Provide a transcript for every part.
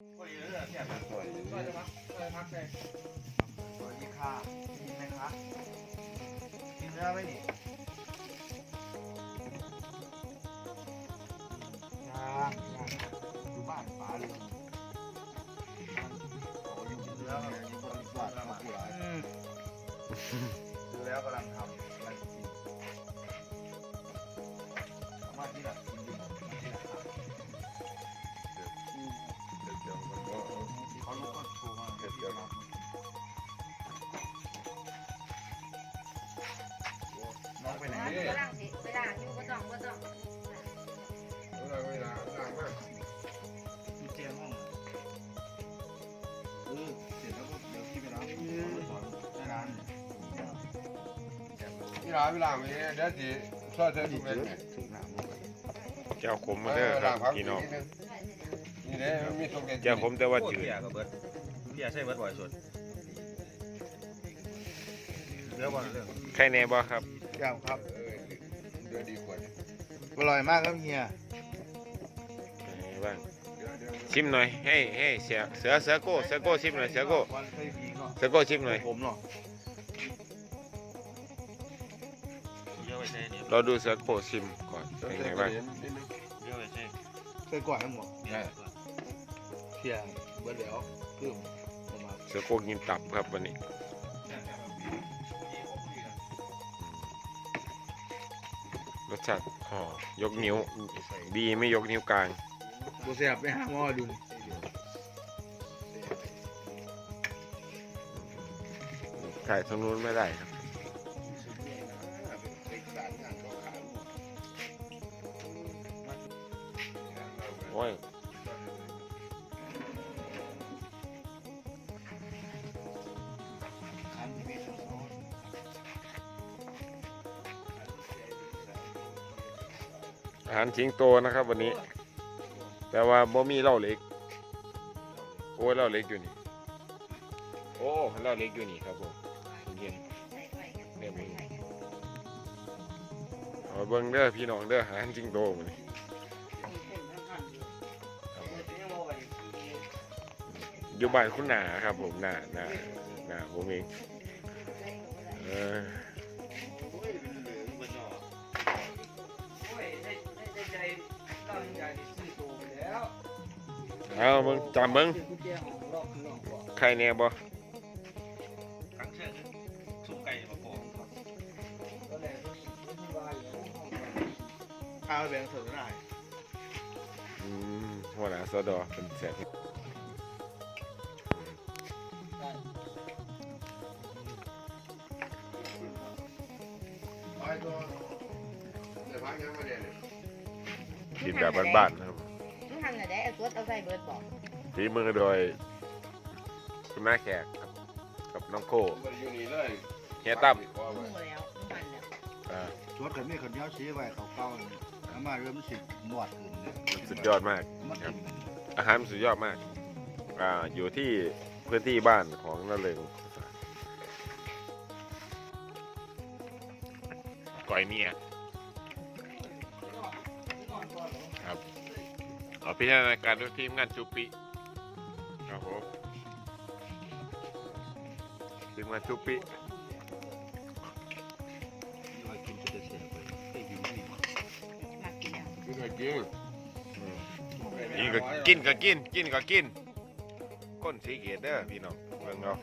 สวยสวัสดีค่ะกินไหมคะกินเนื้อไหมนี่ยังยังอยู่บ้านป้าเลยอยู่กินเนื้อครับอยู่คนบ้านมาผู้ร้ายดูแล้วกำลังทำ ไปไหนไปด่างสิไปด่างอยู่ก็ต้องก็ต้องมีเตียงห้องเออเสร็จแล้วก็เดี๋ยวพี่ไปรับสอนในร้านเวลาเวลามีเดี๋ยวสิช่วยเธอดูเป็นไงถึงหนามเจ้าขมมาเด้อครับพี่น้องนี่เด้มันมีตรงเด่นเจ้าขมแต่ว่าจืดเพียกับเบิร์ดเพียใช่เบิร์ดบ่อยสุดเรื่องบ่เรื่องใครแน่บ่ครับ ยาวครับเออเดี๋ยวดีกว่านี่อร่อยมากครับเฮียเป็นไงบ้างเดี๋ยวเดี๋ยวชิมหน่อยให้ให้เสือเสือเสือโก้เสือโก้ชิมหน่อยเสือโก้วันเคยพีก็เสือโก้ชิมหน่อยผมเนาะเยอะไปใช่เนี่ยเราดูเสือโก้ชิมก่อนเดี๋ยวเป็นเดี๋ไงยวบ้างเดี๋ยวนิดนึงเยอะไปใช่เคยก่อนทั้งหมดใช่เฮียเบิร์ดแล้วเพิ่มประมาณเสือโก้กินตับครับวันนี้ รสชาติอ๋อยกนิ้ว ดีไม่ยกนิ้วกลาง กูเสียบไปหาหม้อดูถ่ายทางนู้นไม่ได้ครับ โอ้ย อาหารทิ้งโตนะครับ วันนี้ แต่ว่าบ่มีเหล้าเล็ก โอ้เหล้าเล็กอยู่นี่ โอ้เหล้าเล็กอยู่นี่ครับผมเย็นๆเนี่ยมึงเอาเบิ่งเด้อพี่น้องเด้ออาหารทิ้งโตมื้อนี้อยู่บ้านคุณหนาครับผมหนาหนาหนาผมเองเออ เอาเบิ่งจำเบิ่งใครแน่บ่ครั้งเชื่อซุปไก่มาโปะข้าวแบงค์สดได้อืมหัวหน้าสดอเป็นแสบไปตัวเดี๋ยวพักยังไม่ได้เลยกินแบบบ้านๆนะครับ มึงทำไหนได้เอาตัวเอาใส่เบิร์ดบอกฝีมือโดย คุณแม่แขกครับกับน้องโคผมไม่ได้อยู่นี่เลยเฮียตั้มมึงมาแล้วมึงหันแล้วอ่าชดกันนี่คนเดียวสีไว้เขาเก้าเลยแล้วมาเริ่มสิหนวดขึ้นเนี่ยสุดยอดมาก มันกินอาหารสุดยอดมาก อ่า อยู่ที่พื้นที่บ้านของนาเริงก่อยเมีย อพิจารณาการด้วยทีมงานชุปิครับผมทีมงานชุปิลอยกินจะได้เสียไปไอ้หิวนี่มากินแล้วกินไปกินกินก็กินก็กินกินก็กินก้นสีเกตเด้อพี่น้องเบิ่งเอา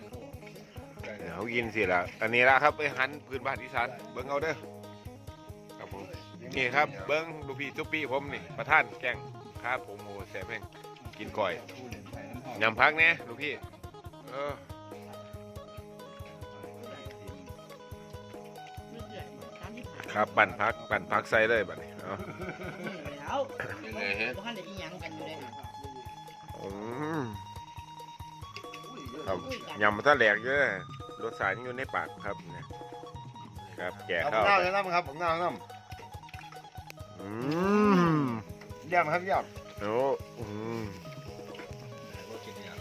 เดี๋ยวเขากินสิละอันนี้ละครับไปหันพื้นบ้านอีสานเบิ่งเอาเด้อครับผมนี่ครับเบิ่งลูกพี่จุปปี้ผมนี่ประธานแกง ครับผมโอ้แซ่บแห้งกินก่อยทูเหรียญไทยน้ำหอมยำพักเนี่ยลูกพี่เออครับปั่นพักปั่นพักใส่เลยบัดนี้เอาแล้วยังไงฮะท่านเดี๋ยวอีหยังกันอยู่เลยอืมครับยำมาถ้าแหลกเยอะรสชาติยังอยู่ในปากครับเนี่ยครับแก่ผมเข้าน่าไปจะน้ำครับผมน่าน้อืมำย่ำครับย่โอ้อืม